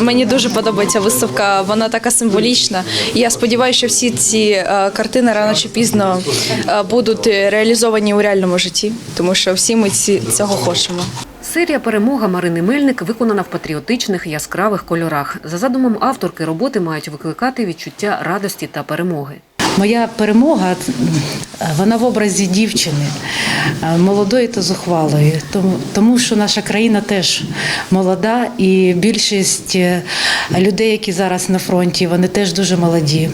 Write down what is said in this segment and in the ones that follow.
Мені дуже подобається виставка, вона така символічна. І я сподіваюся, що всі ці е, картини рано чи пізно е, будуть реалізовані у реальному житті, тому що всі ми ці, цього хочемо. Серія перемога Марини Мельник виконана в патріотичних яскравих кольорах. За задумом авторки роботи мають викликати відчуття радості та перемоги. Моя перемога вона в образі дівчини е, молодої та зухвалої, тому, що наша країна теж молода, і більшість е, людей, які зараз на фронті, вони теж дуже молоді.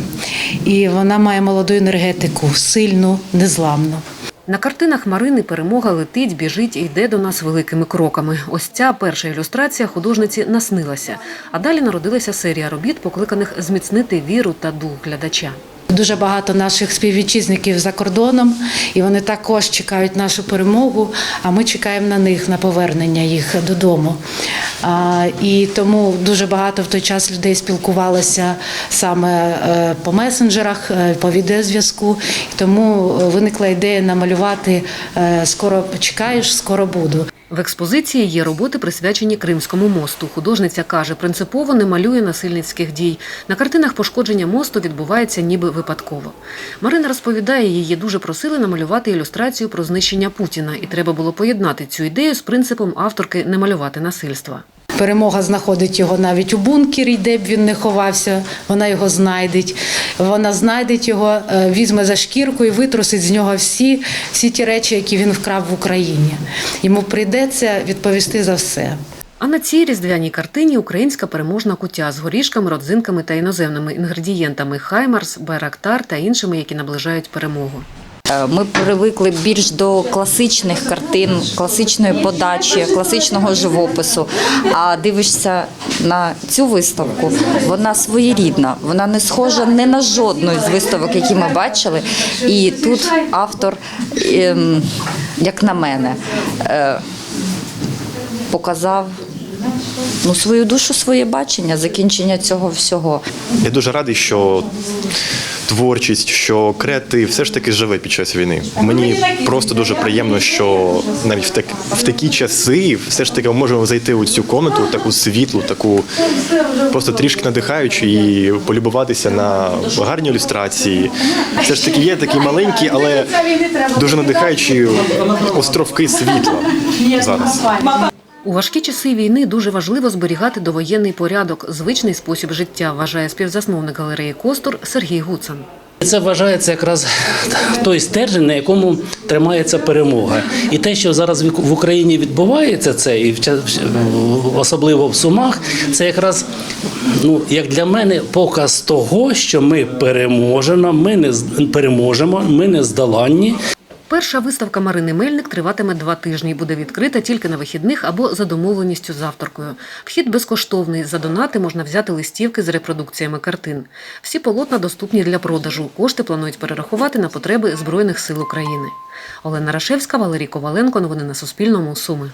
І вона має молоду енергетику, сильну, незламну. На картинах Марини перемога летить, біжить і йде до нас великими кроками. Ось ця перша ілюстрація художниці наснилася. А далі народилася серія робіт, покликаних зміцнити віру та дух глядача. Дуже багато наших співвітчизників за кордоном, і вони також чекають нашу перемогу. А ми чекаємо на них на повернення їх додому. І тому дуже багато в той час людей спілкувалося саме е, по месенджерах, е, по відеозв'язку. Тому виникла ідея намалювати е, скоро чекаєш, скоро буду. В експозиції є роботи, присвячені Кримському мосту. Художниця каже, принципово не малює насильницьких дій. На картинах пошкодження мосту відбувається ніби випадково. Марина розповідає, її дуже просили намалювати ілюстрацію про знищення Путіна, і треба було поєднати цю ідею з принципом авторки не малювати насильства. Перемога знаходить його навіть у бункері, де б він не ховався. Вона його знайде. Вона знайде його, е, візьме за шкірку і витрусить з нього всі, всі ті речі, які він вкрав в Україні. Йому прийдеться відповісти за все. А на цій різдвяній картині українська переможна кутя з горішками, родзинками та іноземними інгредієнтами Хаймарс, Байрактар та іншими, які наближають перемогу. Е, Ми привикли більш до класичних картин, класичної подачі, класичного живопису. А дивишся на цю виставку, вона своєрідна, вона не схожа не на жодну з виставок, які ми бачили. І тут автор, ем, як на мене, е, показав ну, свою душу, своє бачення, закінчення цього всього. Я дуже радий, що творчість, що креатив все ж таки живе під час війни. Мені просто дуже приємно, що навіть в, так, в такі часи все ж таки ми можемо зайти у цю комнату, таку світлу, таку просто трішки надихаючу і полюбуватися на гарні ілюстрації. Все ж таки є такі маленькі, але дуже надихаючі островки світла зараз. У важкі часи війни дуже важливо зберігати довоєнний порядок, звичний спосіб життя, вважає співзасновник галереї Костур Сергій Гуцан. Це вважається якраз той стержень, на якому тримається перемога. І те, що зараз в Україні відбувається, це і особливо в Сумах, це якраз ну як для мене показ того, що ми переможемо, ми не переможемо, ми не здоланні. Перша виставка Марини Мельник триватиме два тижні і буде відкрита тільки на вихідних або за домовленістю з авторкою. Вхід безкоштовний. За донати можна взяти листівки з репродукціями картин. Всі полотна доступні для продажу. Кошти планують перерахувати на потреби Збройних сил України. Олена Рашевська, Валерій Коваленко. Новини на Суспільному. Суми.